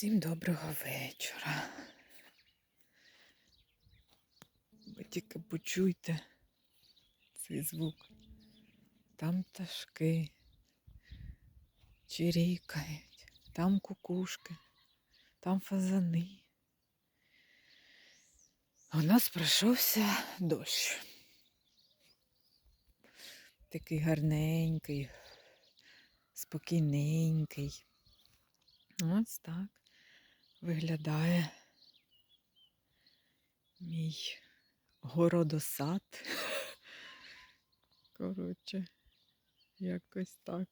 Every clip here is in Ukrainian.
Всім доброго вечора. Ви тільки почуйте цей звук. Там пташки чирікають, там кукушки, там фазани. У нас пройшовся дощ. Такий гарненький, спокійненький. Ось так виглядає мій городосад. Коротше, якось так.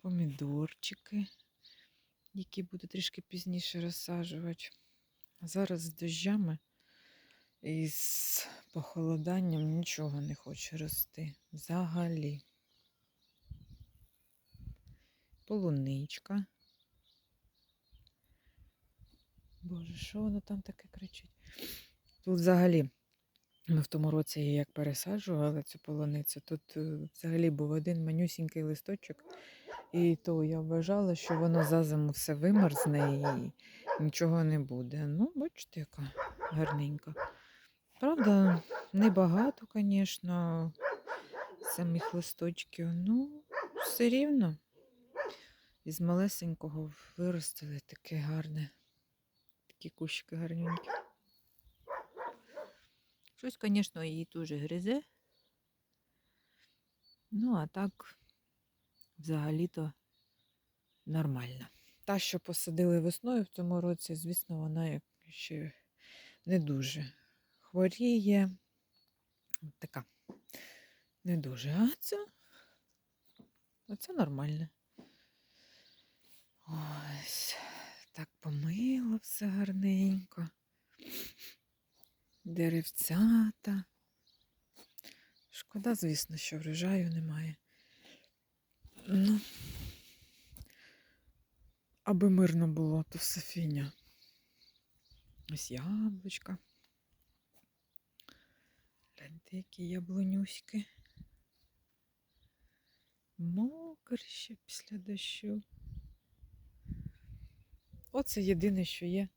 Помідорчики, які буду трішки пізніше розсаджувати. Зараз з дощами і з похолоданням нічого не хоче рости. Взагалі. Полуничка. Боже, що воно там таке кричить? Тут взагалі, ми в тому році її як пересаджували цю полуницю, тут е, взагалі був один манюсінький листочок, і то я вважала, що воно за зиму все вимерзне і нічого не буде. Ну, бачите, яка гарненька. Правда, небагато, звісно, самих листочків, ну, все рівно. Із малесенького виростили таке гарне. Такі кущики гарненькі. Щось, звісно, її теж гризе. Ну, а так, взагалі-то нормально. Та, що посадили весною в цьому році, звісно, вона ще не дуже хворіє. Така не дуже. А це, оце нормально. Ось, так помило все гарненько. Деревцята. Шкода, звісно, що врожаю немає. Ну, аби мирно було, то все фіня. Ось яблучка. Гляньте, які яблунюськи. Мокрі ще після дощу. Оце єдине, що є.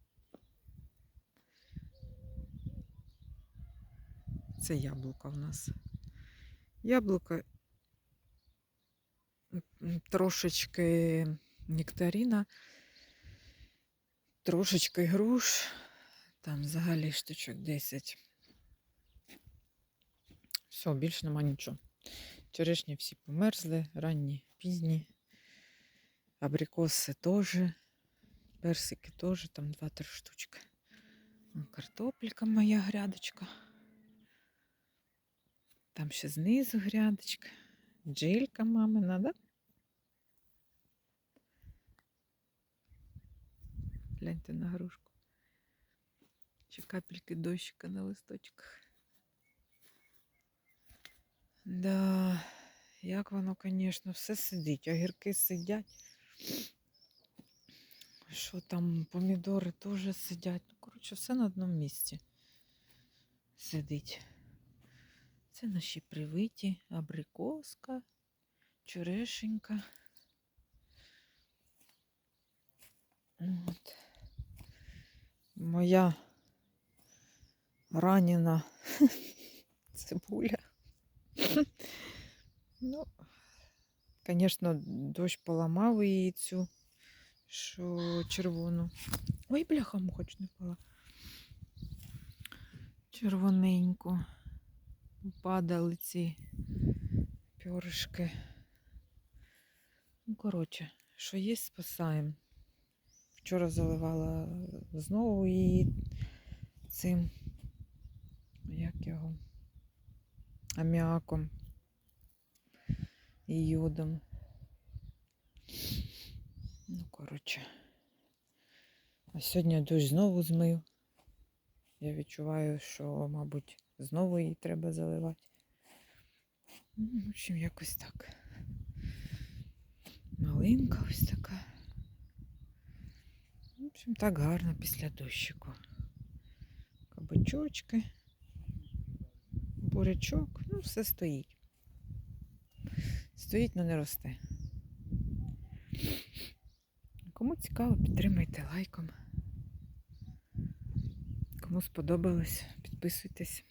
Це яблука в нас. Яблука трошечки нектаріна, трошечки груш, там взагалі штучок 10. Все, більше нема нічого. Черешні всі померзли, ранні, пізні. Абрикоси теж. Персики теж, там 2-3 штучки. Картопелька моя грядочка. Там ще знизу грядочка. Джилька мамина, да? Гляньте на грушку. Ще капельки дощика на листочках. Да, як воно, звісно, все сидить. Огірки сидять. Що там, помідори теж сидять. Ну, коротше, все на одному місці сидить. Це наші привиті, абрикоска, черешенька. От. Моя ранена цибуля. Ну, звісно, дощ поламав її цю, що червону. Ой, бляха, хоч не пала. Червоненьку. Падали ці пьоришки. Ну, коротше, що є, спасаємо. Вчора заливала знову її цим, як його, аміаком і йодом. Ну, коротше. Сьогодні дощ знову змив. Я відчуваю, що, мабуть, знову її треба заливати. Ну, в общем, якось так. Малинка ось така. В общем, так гарно після дощику. Кабачочки, бурячок, ну, все стоїть. Стоїть, але не росте. Кому цікаво, підтримайте лайком. Кому сподобалось, підписуйтесь.